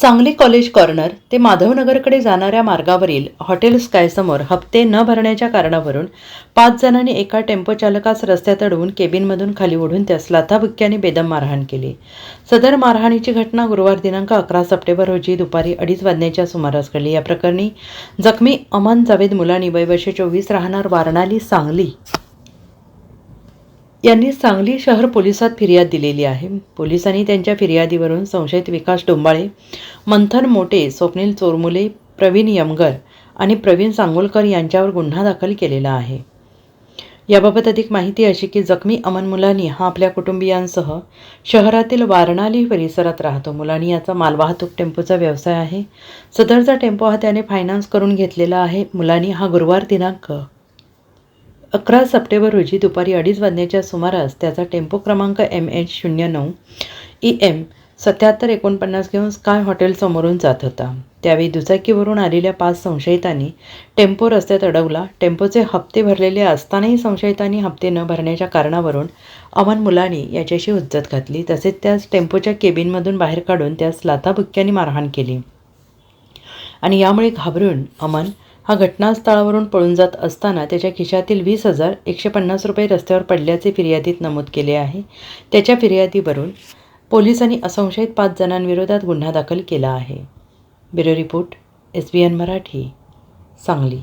Sangli college corner ते माधवनगरकडे जाणाऱ्या मार्गावरील हॉटेल स्कायसमोर हप्ते न भरण्याच्या कारणावरून पाच जणांनी एका टेम्पो चालकास रस्त्यात अडवून केबिनमधून खाली ओढून त्यास लाथाबुक्क्याने बेदम मारहाण केली. सदर मारहाणीची घटना गुरुवार दिनांक अकरा सप्टेंबर रोजी दुपारी अडीच वाजण्याच्या सुमारास घडली. या प्रकरणी जखमी अमन जावेद मुलानी वय चोवीस राहणार वारणाली सांगली. यांनी सांगली शहर पोलिसात फिर्याद दिलेली आहे. पोलिसांनी त्यांच्या फिर्यादीवरून संशयित विकास डोंबाळे मंथन मोटे स्वप्नील चोरमुले प्रवीण यमगर आणि प्रवीण सांगोलकर यांच्यावर गुन्हा दाखल केलेला आहे. याबाबत अधिक माहिती अशी की जखमी अमन मुलानी हा आपल्या कुटुंबियांसह शहरातील वारणाली परिसरात राहतो. मुलानी याचा मालवाहतूक टेम्पोचा व्यवसाय आहे. सदरचा टेम्पो हा त्याने फायनान्स करून घेतलेला आहे. मुलानी हा गुरुवार दिनांक अकरा सप्टेंबर रोजी दुपारी अडीच वाजण्याच्या सुमारास त्याचा टेम्पो क्रमांक एम एच शून्य नऊ ई एम सत्याहत्तर एकोणपन्नास घेऊन स्काय हॉटेल समोरून जात होता. त्यावेळी दुचाकीवरून आलेल्या पाच संशयितांनी टेम्पो रस्त्यात अडवला. टेम्पोचे हप्ते भरलेले असतानाही संशयितांनी हप्ते न भरण्याच्या कारणावरून अमन मुलानी याच्याशी उज्जत घातली. तसेच त्यास टेम्पोच्या केबिनमधून बाहेर काढून त्यास लाथाबुक्क्याने मारहाण केली. आणि यामुळे घाबरून अमन हा घटनास्थळावरून पळून जात असताना त्याच्या खिशातील वीस हजार एकशे पन्नास रुपये रस्त्यावर पडल्याचे फिर्यादीत नमूद केले आहे. त्याच्या फिर्यादीवरून पोलिसांनी असंशयित पाच जणांविरोधात गुन्हा दाखल केला आहे. Bureau report S B N Marathi Sangli.